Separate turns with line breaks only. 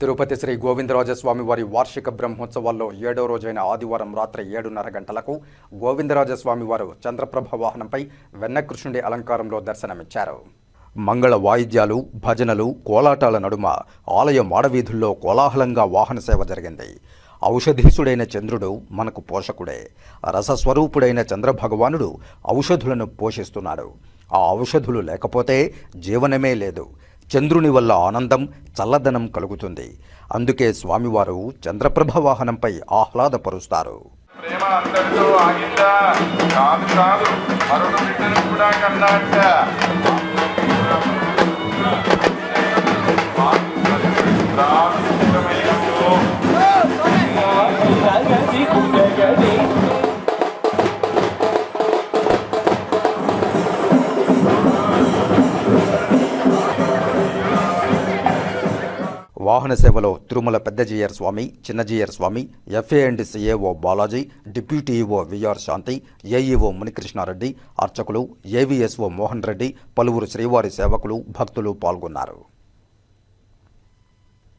తిరుపతి శ్రీ గోవిందరాజస్వామి వారి వార్షిక బ్రహ్మోత్సవాల్లో ఏడో రోజైన ఆదివారం రాత్రి ఏడున్నర గంటలకు గోవిందరాజస్వామి వారు చంద్రప్రభ వాహనంపై వెన్నకృష్ణుడి అలంకారంలో దర్శనమిచ్చారు. మంగళ వాయిద్యాలు భజనలు కోలాటాల నడుమ ఆలయ మాడవీధుల్లో కోలాహలంగా వాహన సేవ జరిగింది. ఔషధీసుడైన చంద్రుడు మనకు పోషకుడే. రసస్వరూపుడైన చంద్రభగవానుడు ఔషధులను పోషిస్తున్నాడు. ఆ ఔషధులు లేకపోతే జీవనమే లేదు. చంద్రుని వల్ల ఆనందం చల్లదనం కలుగుతుంది. అందుకే స్వామివారు చంద్రప్రభ వాహనంపై ఆహ్లాదపరుస్తారు.
ప్రేమ ఆగిందా? కాదు కాదు. మరొక బిడ్డను కూడా కన్నాట
వాహన సేవలో Tirumala Pedda Jeeyar Swami Chinna Jeeyar Swami FA and CAO Balaji deputy EO VR Shanthi AEO Munikrishna Reddy అర్చకులు ఏవిఎస్ఓ మోహన్ రెడ్డి పలువురు శ్రీవారి సేవకులు భక్తులు పాల్గొన్నారు.